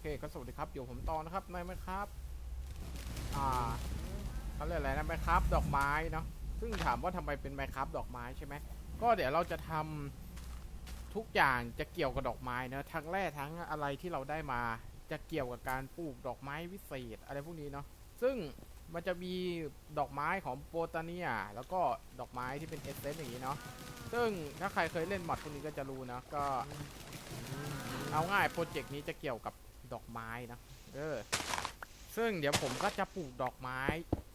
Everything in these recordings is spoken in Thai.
เคก็สวัสดีครับอยู่ผมตอนนะครับในไหมครับ อ่าเขาเรียกอะไรนะไมครับ ดอกไม้เนาะซึ่งถามว่าทำไมเป็นไมครับ ดอกไม้ใช่ไหมก็เดี๋ยวเราจะทำทุกอย่างจะเกี่ยวกับดอกไม้เนะทั้งแร่ทั้งอะไรที่เราได้มาจะเกี่ยวกับการปลูกดอกไม้วิเศษอะไรพวกนี้เนาะซึ่งมันจะมีดอกไม้ของโบตาเนีย แล้วก็ดอกไม้ที่เป็นเอเซนต์อย่างนี้เนาะซึ่งถ้าใครเคยเล่นมอดพวกนี้ก็จะรู้นะก็เอาง่ายโปรเจกต์นี้จะเกี่ยวกับ ดอกไม้นะ เออ ซึ่งเดี๋ยวผมก็จะปลูกดอกไม้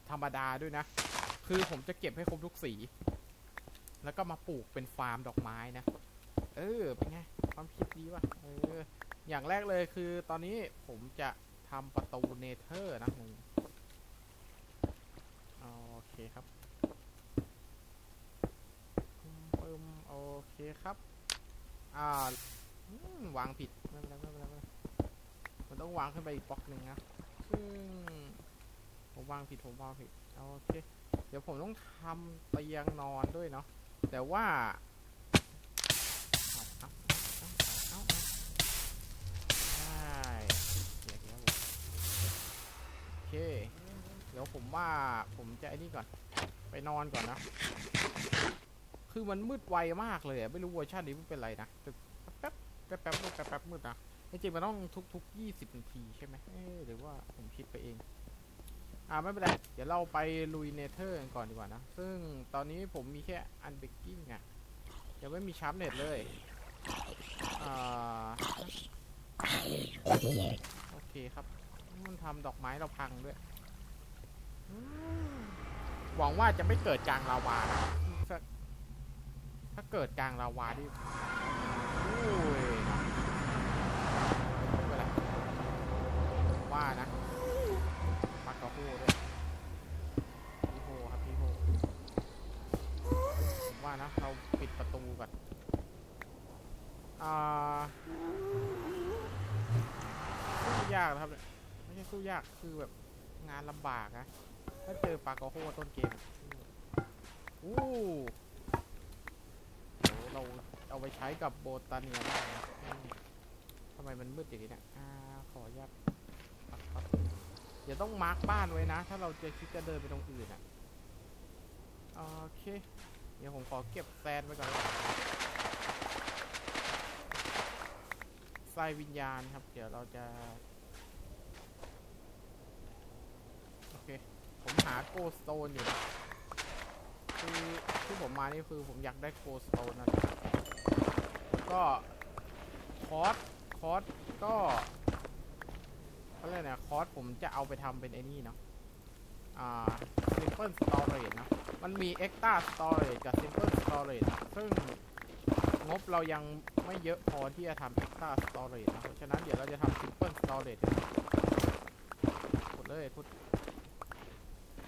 ธรรมดาด้วยนะ คือผมจะเก็บให้ครบทุกสี แล้วก็มาปลูกเป็นฟาร์มดอกไม้นะ เออ เป็นไง ความคิดดีว่ะ เออ อย่างแรกเลยคือตอนนี้ผมจะทำประตูเนเธอร์นะมึงโอเคครับปึ้มโอเคครับ อ่าวางผิดไม่เป็นไรไม่เป็นไรไมันต้องวางขึ้นไปอีกบล็อกหนึ่งนะซึ่งผมวางผิดผมวางผิดโอเค เดี๋ยวผมต้องทำเตียงนอนด้วยเนาะ แต่ว่าเอาเอาเอาเอาเอาได้เดี๋ยวเดี๋ยวโอเคเดี๋ยวผมว่าผมจะไอ้นี่ก่อน ไปนอนก่อนนะ คือมันมืดไวมากเลยไม่รู้เวอร์ชันนี้มันเป็นไรนะแต่แป๊บแป๊บแป๊บมืดแป๊บแป๊บมืดนะ จริงๆมันต้องทุกทุกยี่สิบนาทีใช่ไหมเอ๊ะหรือว่าผมคิดไปเอง อ่าไม่เป็นไร เดี๋ยวเราไปลุยเนเธอร์กันก่อนดีกว่านะ ซึ่งตอนนี้ผมมีแค่อันเบกกิ้งอะยังไม่มีชาร์ปเน็ตเลย อ่า โอเคครับ มันทำดอกไม้เราพังด้วยอืมหวังว่าจะไม่เกิดกลางลาวานะถ้าถ้าเกิดกลางลาวาที่โอ้ยไม่เป็นไร ว่านะปักกระโฮด้วยพี่โฮครับพี่โฮผมว่านะเราปิดประตูก่อนอ่าสู้ยากนะครับเนี่ยไม่ใช่สู้ยากคือแบบงานลำบากนะถ้าเจอปากระโฮต้นเกมอู้เราเอาไปใช้กับโบตาเนียได้นะทำไมมันมืดอย่างนี้เนะอ่าขออนุญาต เดี๋ยวต้องมาร์กบ้านไว้นะ ถ้าเราจะคิดจะเดินไปตรงอื่นอะ โอเค เดี๋ยวผมขอเก็บแซนไว้ก่อนทรายวิญญาณครับ เดี๋ยวเราจะ โอเค ผมหาโกสโตนอยู่นะคือที่ผมมานี่คือผมอยากได้โกสโตนนะก็คอร์สคอร์สก็ เขาเรียกนะคอร์สผมจะเอาไปทำเป็นไอ้นี่เนาะอ่า simple storage นะมันมี extra storage กับ simple storage ซึ่งงบเรายังไม่เยอะพอที่จะทำ extra storage นะเพราะฉะนั้นเดี๋ยวเราจะทำ simple storage กันกดเลยพุท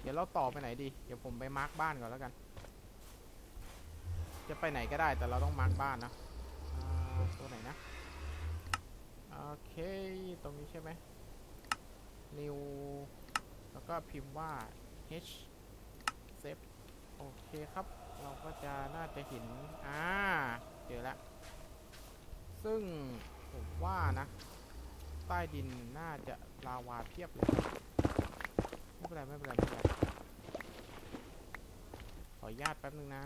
เดี๋ยวเราต่อไปไหนดี เดี๋ยวผมไปมาร์กบ้านก่อนแล้วกัน จะไปไหนก็ได้แต่เราต้องมาร์กบ้านนะตัวไหนนะ โอเค ตรงนี้ใช่ไหม new แล้วก็พิมพ์ว่า h save โอเคครับ เราก็จะน่าจะเห็น อ่า เจอแล้ว ซึ่งผมว่านะ ใต้ดินน่าจะลาวาเทียบเลย ไม่เป็นไร ไม่เป็นไร ไม่เป็นไร ขออนุญาตแป๊บนึงนะ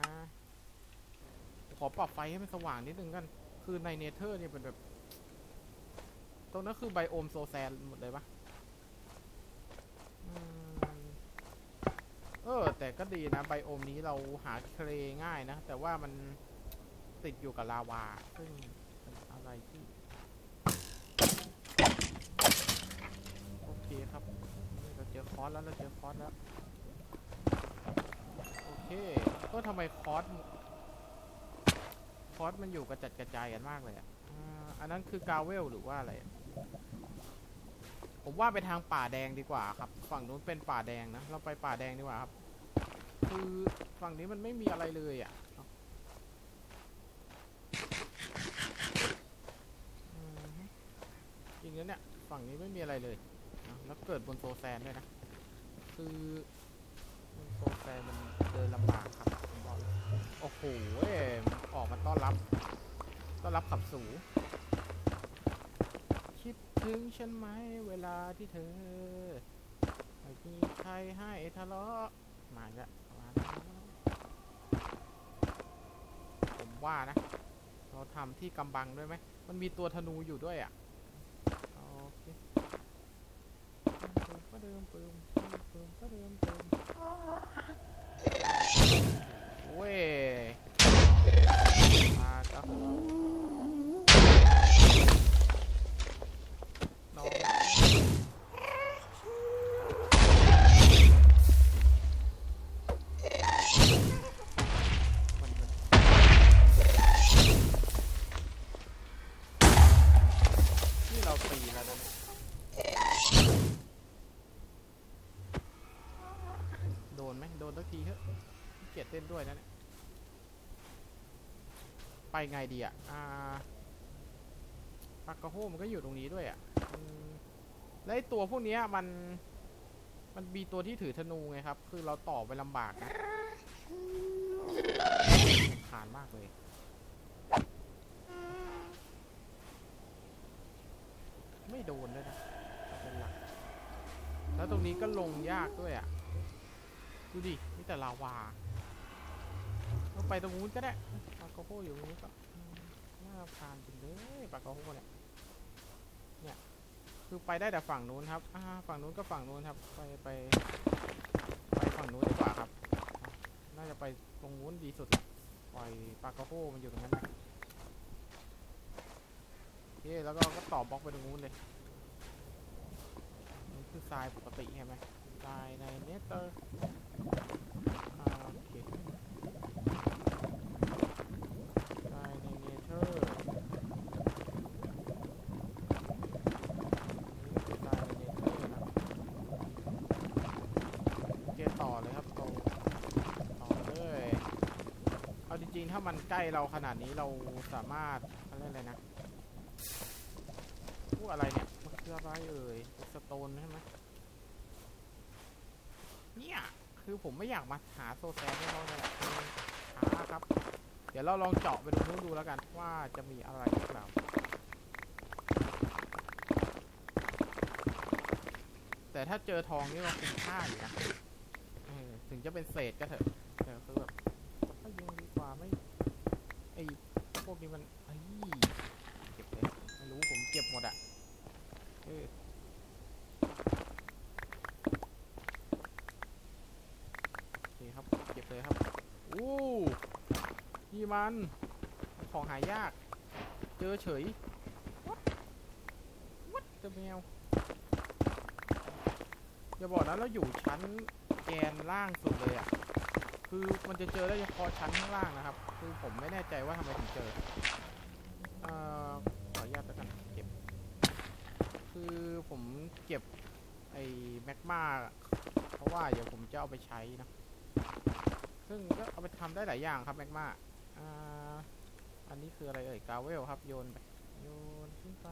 ขอปรับไฟให้มันสว่างนิดนึงกัน คือในเนเธอร์เนี่ยเป็นแบบ ตรงนั้นคือไบโอมโซแซนหมดเลยปะอืม เออ แต่ก็ดีนะไบโอมนี้เราหาเคลง่ายนะ แต่ว่ามันติดอยู่กับลาวา ซึ่งเป็นอะไรที่ โอเคครับ เราเจอคอร์สแล้วเราเจอคอร์สแล้ว โอเคก็ทำไมคอร์สคอร์สมันอยู่กระจัดกระจายกันมากเลยอะอันนั้นคือกาเวลหรือว่าอะไร ผมว่าไปทางป่าแดงดีกว่าครับ ฝั่งนู้นเป็นป่าแดงนะ เราไปป่าแดงดีกว่าครับ คือฝั่งนี้มันไม่มีอะไรเลยอะอืมจริงๆแล้วเนี่ย ฝั่งนี้ไม่มีอะไรเลยนะแล้วเกิดบนโซแซนด้วยนะ คือบนโซแซนมันเดินลำบากครับบอกโอ้โหเว้ยออกมาต้อนรับ ต้อนรับขับสู ถึงฉันไหมเวลาที่เธอไม่มีใครให้ทะเลาะมาล้วมาล้วผมว่านะ เราทำที่กำบังด้วยไหม มันมีตัวธนูอยู่ด้วยอะ โอเคปึ้มปะเดิมปึ้มปึ้มปึ้มปะเดิมปึ้มเว้ยมาครับ เถอะขี้เกียจเต้นด้วยนะเนี่ยไปไงดีอะอ่าปากกระโฮมันก็อยู่ตรงนี้ด้วยอะแล้วไอตัวพวกนี้มัน มันมีตัวที่ถือธนูไงครับ คือเราต่อไปลำบากนะขานมากเลยไม่โดนด้วยนะเป็นหลัก แล้วตรงนี้ก็ลงยากด้วยอะ ดูดิมีแต่ลาวาเราไปตรงนู้นก็ได้ปากกระโฮอยู่ตรงนู้นก็น่ารำคาญจริงเลยปากกระโฮเนี่ยเนี่ยคือไปได้แต่ฝั่งนู้นครับอ่าฝั่งนู้นก็ฝั่งนู้นครับ ไปไปไปฝั่งนู้นดีกว่าครับ น่าจะไปตรงนู้นดีสุดละปล่อยปากกระโฮมันอยู่ตรงนั้นนะโอเคแล้วก็ก็ต่อบล็อกไปตรงนู้นเลยนี่คือทรายปกติใช่ไหมทรายในเนเธอร์ บต่อต่อเลยเอาจริงๆ ถ้ามันใกล้เราขนาดนี้เราสามารถอะไรยกอะไรนะพวกอะไรเนี่ยมันคืออะไรเอ่ยสโตนใช่ไหมเนี่ย คือผมไม่อยากมาหาโซแซนให้เขาเลยแหละคือช้าครับ เดี๋ยวเราลองเจาะไปตรงนู้นดูแล้วกันว่าจะมีอะไรหรือเปล่าแต่ถ้าเจอทองนี่ก็คุ้มค่าอยู่นะเออถึงจะเป็นเศษก็เถอะแต่คือแบบก็ยังดีกว่าไม่ไอพวกนี้มันไอ้ยเก็บเลยไม่รู้ผมเก็บหมดอะเออเคครับ เก็บเลยครับ อู้นี่ มันของหายาก เจอเฉยวัดวัดเจอแมวอย่าบอกนะเราอยู่ชั้นแกนล่างสุดเลยอะ่ะ คือมันจะเจอได้เฉพาะชั้นข้างล่างนะครับ คือผมไม่แน่ใจว่าทำไมถึงเจอเอ่อขออนุญาตแล้วกันเก็บ คือผมเก็บไอ้แมกมาเพราะว่าเดี๋ยวผมจะเอาไปใช้นะ ซึ่งก็เอาไปทำได้หลายอย่างครับแมกมา อ่าอันนี้คืออะไรเอ่ยกาเวลครับโยนไปโยนขึ้นไป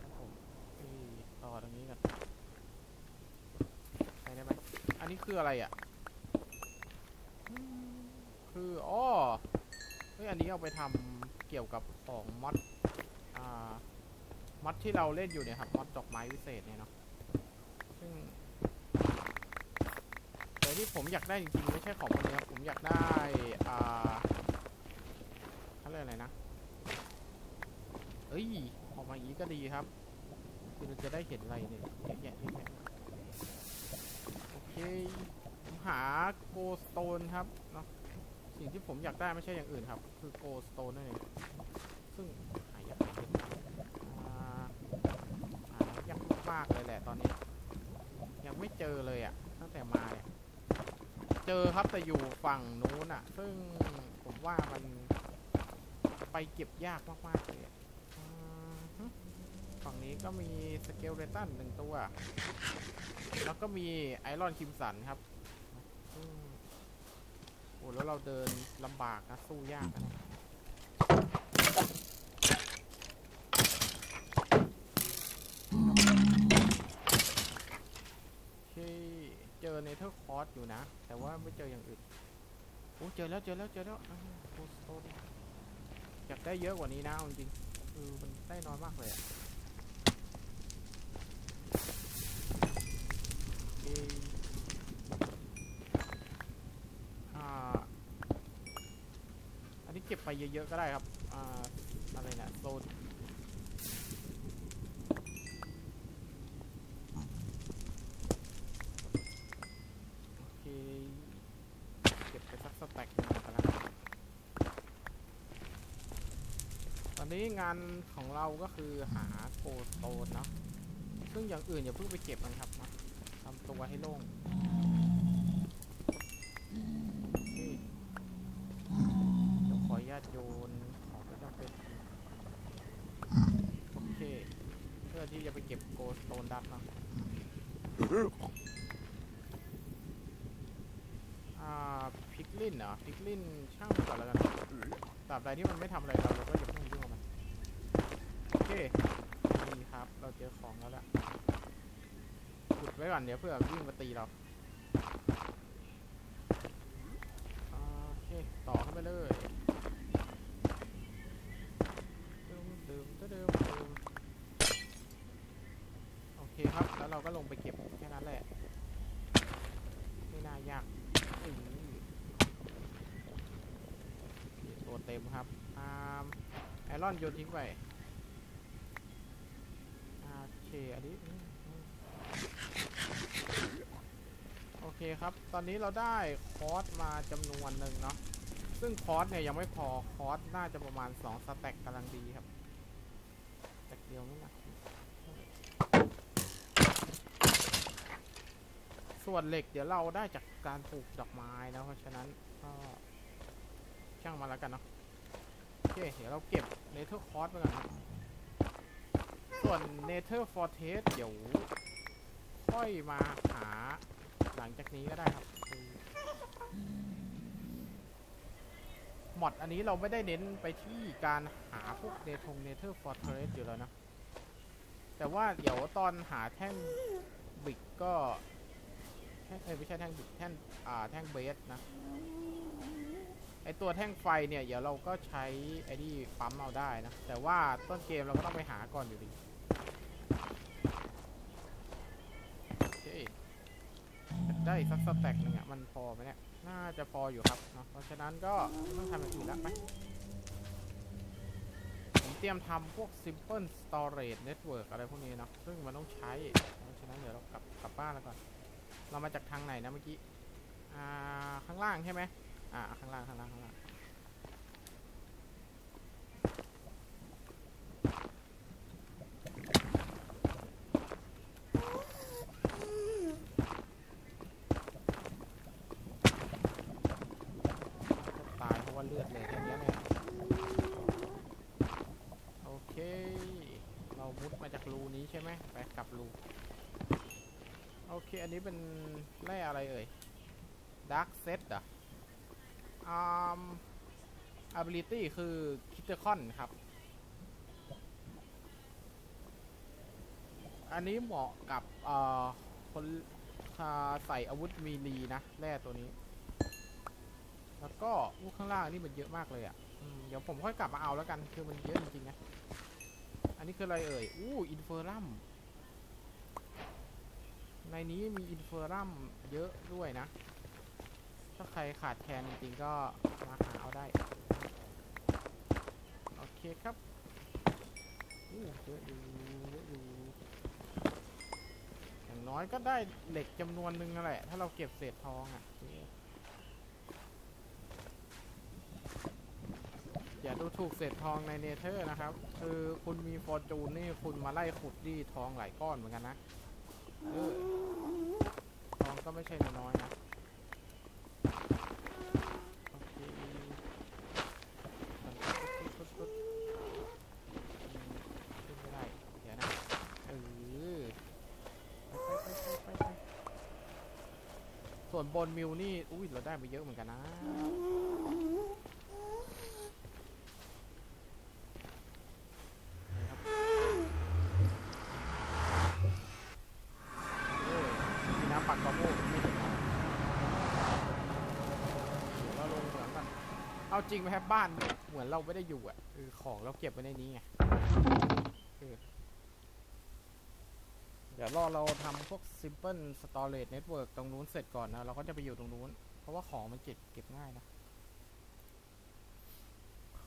ครับผมเอ้ยต่อตรงนี้กันใช้ได้ไหมอันนี้คืออะไรอะคืออ้อเฮ้ยอันนี้เอาไปทำเกี่ยวกับของมอดอ่ามอดที่เราเล่นอยู่เนี่ยครับมอดดอกไม้วิเศษเนี่ยเนาะซึ่ง แต่ที่ผมอยากได้จริงๆไม่ใช่ของพวกนี้ครับผมอยากได้อ่าเขาเรียกอะไรนะเอ้ยออกมาอย่างนี้ก็ดีครับคือเราจะได้เห็นอะไรเนี่ยเยอะแยะเยอะแยโอเคผมหาโกสโตนครับเนาะสิ่งที่ผมอยากได้ไม่ใช่อย่างอื่นครับ คือโกสโตนนั่นเองซึ่งหายากหายากมากเลยแหละตอนนี้ ยังไม่เจอเลยอะ่ะตั้งแต่มาเนี่ย เจอครับแต่อยู่ฝั่งนู้นอะ่ะ ซึ่งผมว่ามันไปเก็บยากมากๆเลยฝั่งนี้ก็มีสเกลเลตันหนึ่งตัว แล้วก็มีไอรอนคิมสันครับอืมโอ้แล้วเราเดินลำบากนะสู้ยากนะ สอยู่นะ แต่ว่าไม่เจออย่างอื่นโอ้เจอแล้วเจอแล้วเจอแล้วโอ้อยากได้เยอะกว่านี้นะจริงคือมันได้น้อยมากเลยอะอันนี้เก็บไปเยอะๆก็ได้ครับ อ่า อะไรนะโซน นี้งานของเราก็คือหาโกลสโตนเนาะซึ่งอย่างอื่นอย่าเพิ่งไปเก็บมันครับนะทำตัวให้โล่งเดี๋ยวขออนุญาตโยนของไม่จำเป็นโอเค เพื่อที่จะไปเก็บโกลสโตนดัตเนาะอ่าพิกลินเหรอพิกลินช่างมันก่อนแล้วกันตราบใดที่มันไม่ทำอะไรเรา นี่ครับ เราเจอของแล้วแหละขุดไว้ก่อนเดี๋ยวเพื่อวิ่งมาตีเราโอเคต่อเข้าไปเลยดื่มดื่มดื่มดื่มโอเคครับ แล้วเราก็ลงไปเก็บแค่นั้นแหละ ไม่น่ายากอืมตัวเต็มครับอาไอรอนโยนทิ้งไปอ่าโอเค อันนี้อืมอืม ครับ ตอนนี้เราได้คอร์สมาจำนวนหนึ่งเนาะ ซึ่งคอร์สเนี่ยยังไม่พอ คอร์สน่าจะประมาณ2สแต็กกำลังดีครับสแต็กเดียวไม่หนัก ส่วนเหล็กเดี๋ยวเราได้จากการปลูกดอกไม้นะเพราะฉะนั้นก็ช่างมาแล้วกันเนาะ โอเค เดี๋ยวเราเก็บเนเธอร์คอร์สไปก่อนส่วนเนเธอร์ฟอร์เทสเดี๋ยวค่อยมาหา หลังจากนี้ก็ได้ครับคือมอดอันนี้เราไม่ได้เน้นไปที่การหาพวกเนทงเนเธอร์ฟอร์เทสอยู่แล้วนะ แต่ว่าเดี๋ยวตอนหาแท่งบิกก็เอ้ไม่ใช่แท่งบิดแท่งอ่าแท่งเบสนะไอตัวแท่งไฟเนี่ย เดี๋ยวเราก็ใช้ไอ้นี่ปั๊มเอาได้นะ แต่ว่าต้นเกมเราก็ต้องไปหาก่อนอยู่ดีโอเค ได้สักสแต็กหนึ่งอะมันพอไหมเนี่ย น่าจะพออยู่ครับเนาะเพราะฉะนั้นก็ต้องทำอย่างอื่นแล้วไปผมเตรียมทำพวก simple storage network อะไรพวกนี้เนาะซึ่งมันต้องใช้ เพราะฉะนั้นเดี๋ยวเรากลับกลับบ้านแล้วก่อน เรามาจากทางไหนนะเมื่อกี้ อ่า ข้างล่างใช่ไหมอ่า ข้างล่างข้างล่างข้างล่าง ตายเพราะว่าเลือดเลยแค่เนี้ยเนี่ย โอเค เรามุดมาจากรู นี้ใช่ไหมไปกลับรูโอเค อันนี้เป็นแร่อะไรเอ่ย Dark Set อะอ่า ability คือ critical ครับ อันนี้เหมาะกับเอ่อคนใส่อาวุธมีลีนะ แร่ตัวนี้ แล้วก็อู้ข้างล่างนี่มันเยอะมากเลยอะเดี๋ยวผมค่อยกลับมาเอาแล้วกัน คือมันเยอะจริงๆนะ อันนี้คืออะไรเอ่ย อู้อินเฟอรัม ในนี้มีอินเฟอรัมเยอะด้วยนะ ถ้าใครขาดแคลนจริงๆก็มาหาเอาได้ โอเคครับ อู้เยอะอยู่เยอะอยู่อย่างน้อยก็ได้เหล็กจำนวนหนึ่งนั่นแหละ ถ้าเราเก็บเศษทองอะย่า ดูถูกเศษทองในเนเธอร์นะครับ คือคุณมีฟอร์จูนนี่คุณมาไล่ขุดดีทองหลายก้อนเหมือนกันนะเออทองก็ไม่ใช่น้อยนะโอเคขุดขุดขึ้นไม่ได้เดี๋ยวนะเออไปไปไปไปส่วนบนมิวนี่อุ้ยเราได้ไปเยอะเหมือนกันนะ เออมีน้ำปักกระโมกไม่เห็นนะเราลงเหมือนกัน เอาจริงไหมครับบ้านเหมือนเราไม่ได้อยู่อะคือของเราเก็บไว้ในนี้ไงเออเดี๋ยวรอเราทำพวก simple storage network ตรงนู้นเสร็จก่อนนะ เราก็จะไปอยู่ตรงนู้น เพราะว่าของมันเก็บเก็บง่ายนะ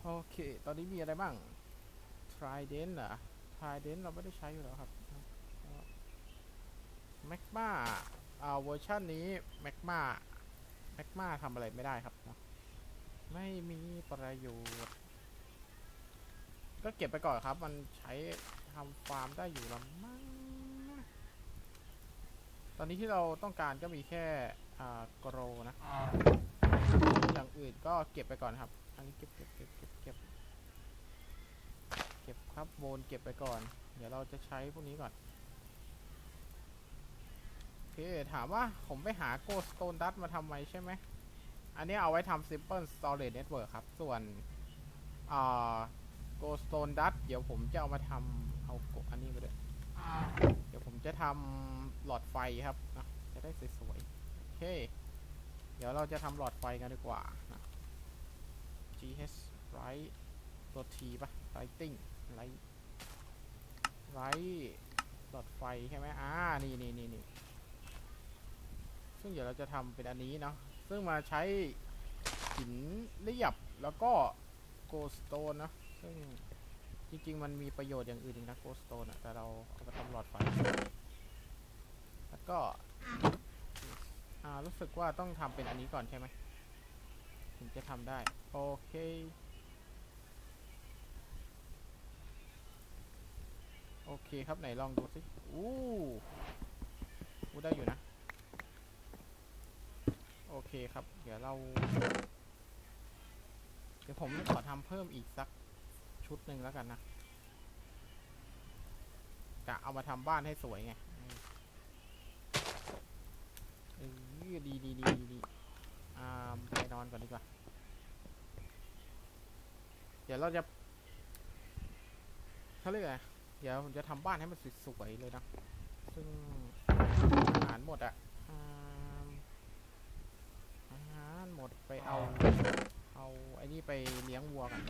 โอเค ตอนนี้มีอะไรบ้าง Trident เหรอ Trident เราไม่ได้ใช้อยู่แล้วครับ Magma อ่าเวอร์ชันนี้ Magma Magma ทำอะไรไม่ได้ครับเนอะ ไม่มีประโยชน์ ก็เก็บไปก่อนครับ มันใช้ทำฟาร์มได้อยู่ละมั้งตอนนี้ที่เราต้องการก็มีแค่อ่ากรนะ อย่างอื่นก็เก็บไปก่อนครับ อันนี้เก็บเก็บเก็บเก็บเก็บเก็บครับโบนเก็บไปก่อน เดี๋ยวเราจะใช้พวกนี้ก่อนโอเคถามว่าผมไปหา Ghost Stone Dust มาทำไมใช่ไหม อันนี้เอาไว้ทำ Simple Storage Network ครับ ส่วนอ่า g o s t o n e Dust เดี๋ยวผมจะเอามาทำเอาโกอันนี้มาด้วย เดี๋ยวผมจะทำหลอดไฟครับนะจะได้สวยๆ โอเค เดี๋ยวเราจะทำหลอดไฟกันดีกว่านะ GH right ตัว T ปะ lighting light right หลอดไฟใช่ไหมอ่า นี่นี่นี่นี่ซึ่งเดี๋ยวเราจะทำเป็นอันนี้เนาะ ซึ่งมาใช้หินเรียบแล้วก็ gold stone เนะ ซึ่งจริงๆ มันมีประโยชน์อย่างอื่นอีกนะ gold stone อะแต่เราเอามาทำหลอดไฟแล้วก็อ่ารู้สึกว่าต้องทำเป็นอันนี้ก่อนใช่ไหมถึงจะทำได้ โอเคโอเคครับไหนลองดูสิอู้อู้ได้อยู่นะ เคครับ เดี๋ยวเรา เดี๋ยวผมขอทำเพิ่มอีกสักชุดหนึ่งแล้วกันนะกะเอามาทำบ้านให้สวยไงเออดีดีดีดีดีอ่าไปนอนก่อนดีกว่า เดี๋ยวเราจะเขาเรียกอะไรเดี๋ยวผมจะทำบ้านให้มันสวยๆเลยนะ ซึ่งอาหารหมดอะอ่าอา หารหมดไปเอา เอาไอ้นี่ไปเลี้ยงวัวกัน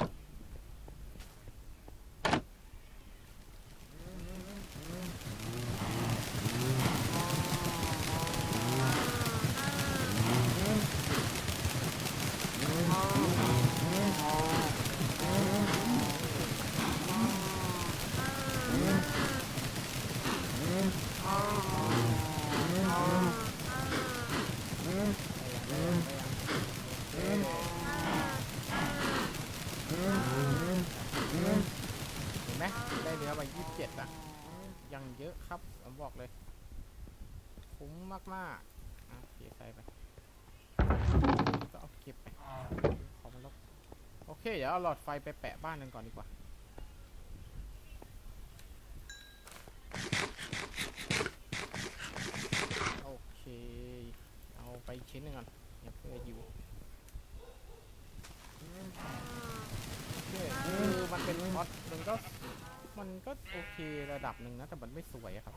ดี๋ยวเอาหลอดไฟไปแปะบ้านกันก่อนดีกว่า โอเค เอาไปชิ้นหนึ่งก่อนอย่าเพื่ออยู่โอเคคือมันเป็นท็อตมันก็มันก็โอเคระดับหนึ่งนะแต่มันไม่สวยครับ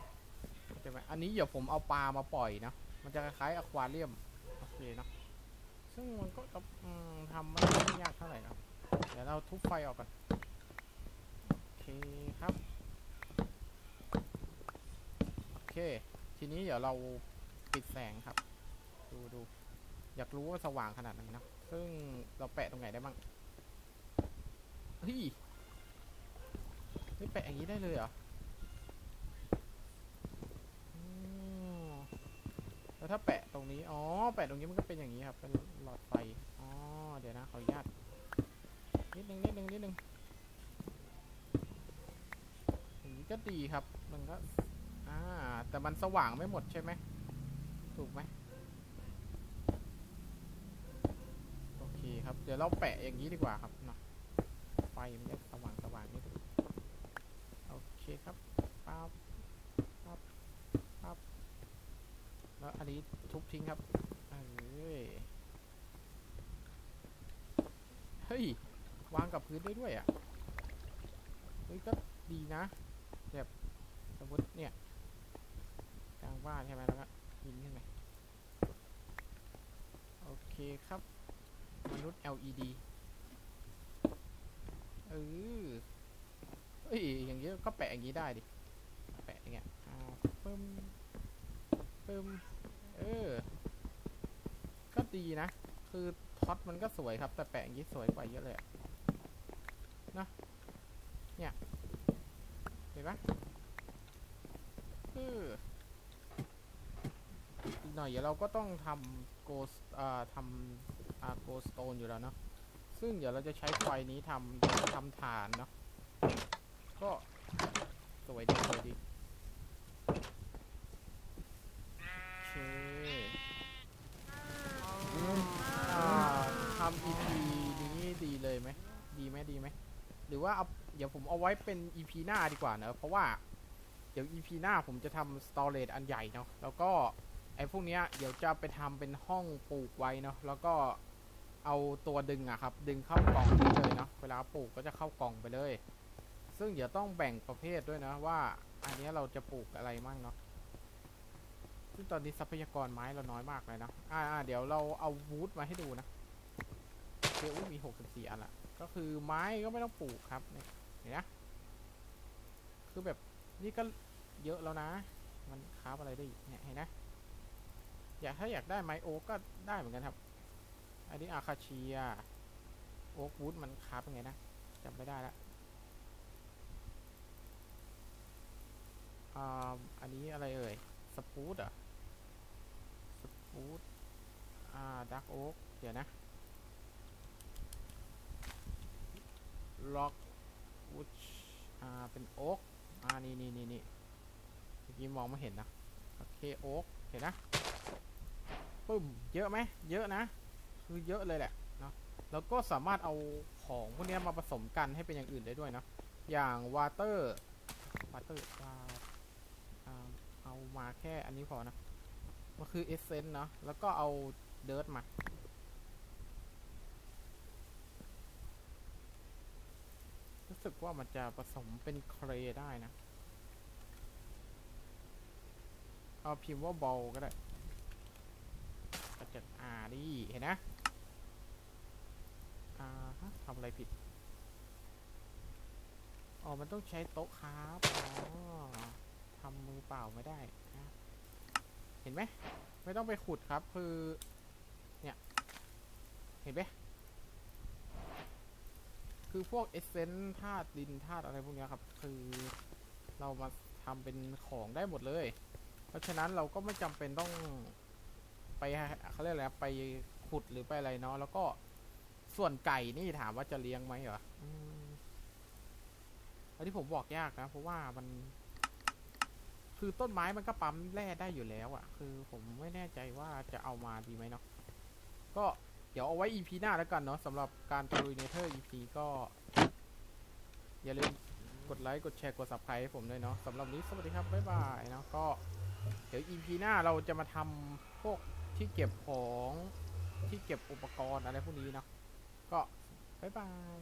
เข้าใจไหมอันนี้เดี๋ยวผมเอาปลามาปล่อยนะมันจะคล้ายๆอควาเรียมโอเคเนาะซึ่งมันก็ทำมันไม่ยากเท่าไหร่นะ เดี๋ยวเราทุบไฟออกก่อน โอเคครับ โอเค ทีนี้เดี๋ยวเราปิดแสงครับ ดูดู อยากรู้ว่าสว่างขนาดไหนนะ ซึ่งเราแปะตรงไหนได้บ้าง เฮ้ยไม่แปะอย่างนี้ได้เลยเหรออ๋อแล้วถ้าแปะตรงนี้ อ๋อ แปะตรงนี้มันก็เป็นอย่างนี้ครับ เป็นหลอดไฟ อ๋อ เดี๋ยวนะขออนุญาต นิดนึงนิดนึงนิดนึงอย่างนี้ก็ดีครับ มันก็ อ่า แต่มันสว่างไม่หมดใช่ไหม ถูกไหม โอเคครับ เดี๋ยวเราแปะอย่างนี้ดีกว่าครับเนาะ ไฟมันจะสว่างสว่างนิดนึงโอเคครับปั๊บปั๊บปั๊บแล้วอันนี้ทุบทิ้งครับ เอ้ย เฮ้ย วางกับพื้นได้ด้วยอะเฮ้ยก็ดีนะแบบสมมติเนี่ยกลางบ้านใช่ไหมแล้วก็ยิงขึ้นไปโอเคครับ มนุษย์ LED เออเอ้ยอย่างเงี้ยก็แปะอย่างงี้ได้ดิ แปะอย่างเงี้ยอ่าปึ้มปึ้มเออ ก็ดีนะ คือท็อตมันก็สวยครับ แต่แปะอย่างงี้สวยกว่าเยอะเลยอะ นาะเนี่ย เห็นปะเอออีกหน่อยเดี๋ยวเราก็ต้องทำโกสอ่าทำอ่าโกสโตนอยู่แล้วเนาะซึ่งเดี๋ยวเราจะใช้ไฟนี้ทำทำฐานเนาะก็สวยดีสวยดีโอเคอ่าทำ EP นี้ดีเลยไหมดีไหมดีไหม หรือว่าเอาเดี๋ยวผมเอาไว้เป็น EP หน้าดีกว่าเนอะเพราะว่าเดี๋ยว EP หน้าผมจะทำ storage อันใหญ่เนาะแล้วก็ไอ้พวกเนี้ยเดี๋ยวจะไปทำเป็นห้องปลูกไว้เนาะแล้วก็เอาตัวดึงอะครับ ดึงเข้ากล่องนี้เลยเนาะเวลาปลูกก็จะเข้ากล่องไปเลย ซึ่งเดี๋ยวต้องแบ่งประเภทด้วยนะว่า อันเนี้ยเราจะปลูกอะไรมั่งเนาะซึ่งตอนนี้ทรัพยากรไม้เราน้อยมากเลยนะอ่าอ่าเดี๋ยวเราเอาวูดมาให้ดูนะเดี๋ยวมีหกสิบสี่อันละ ก็คือไม้ก็ไม่ต้องปลูกครับเนี่ยเห็นนะคือแบบนี่ก็เยอะแล้วนะ มันคราอะไรได้อีกเนี่ยเห็นนะอยากถ้าอยากได้ไม้โอ๊กก็ได้เหมือนกันครับ อันนี้อาคาเชียโอ๊กวูดมันคราฟยังไงนะจำไม่ได้ละอ่าอันนี้อะไรเอ่ยสปูตอะสปูตอ่าดักโอ๊กเดี๋ยวนะ ล็อกวูดอ่าเป็นโอ๊กอ่านี่นี่นี่นี่เมื่อกี้มองไม่เห็นนะโอเคโอ๊กเห็นนะปึ้มเยอะไหมเยอะนะ คือเยอะเลยแหละเนาะแล้วก็สามารถเอาของพวกนี้มาผสมกันให้เป็นอย่างอื่นได้ด้วยนะอย่างวาเตอร์วาเตอร์วาเอามาแค่อันนี้พอนะมันคือเอเซนต์เนาะแล้วก็เอาเดิร์ตมา รู้สึกว่ามันจะผสมเป็นเครได้นะ เอาพิมพ์ว่าบอลก็ได้ก็จะอ่าดิเห็นนะอาฮะทำอะไรผิด อ๋อ มันต้องใช้โต๊ะครับอ๋อทำมือเปล่าไม่ได้นะเห็นไหม ไม่ต้องไปขุดครับ คือ เนี่ย เห็นไหม คือพวกเอเซนต์ธาตุดินธาตุอะไรพวกนี้ครับ คือเรามาทำเป็นของได้หมดเลย เพราะฉะนั้นเราก็ไม่จำเป็นต้องไปเขาเรียกอะไรไปขุดหรือไปอะไรเนาะแล้วก็ส่วนไก่นี่ถามว่าจะเลี้ยงไหมเหรออันที่ผมบอกยากนะ เพราะว่ามัน คือต้นไม้มันก็ปั๊มแร่ได้อยู่แล้วอะ่ะ คือผมไม่แน่ใจว่าจะเอามาดีไหมเนาะก็ ดี๋ยวเอาไว้ EP หน้าแล้วกันเนาะสำหรับการตะลุยเนเธอร์ EP ก็ อย่าลืมกดไลค์ กดแชร์ กด subscribe ให้ผมด้วยเนาะสำหรับนนี้สวัสดีครับ บ๊ายบายเนาะก็ เดี๋ยว EP หน้าเราจะมาทำพวกที่เก็บของที่เก็บอุปกรณ์อะไรพวกนี้เนาะก็ บ๊ายบาย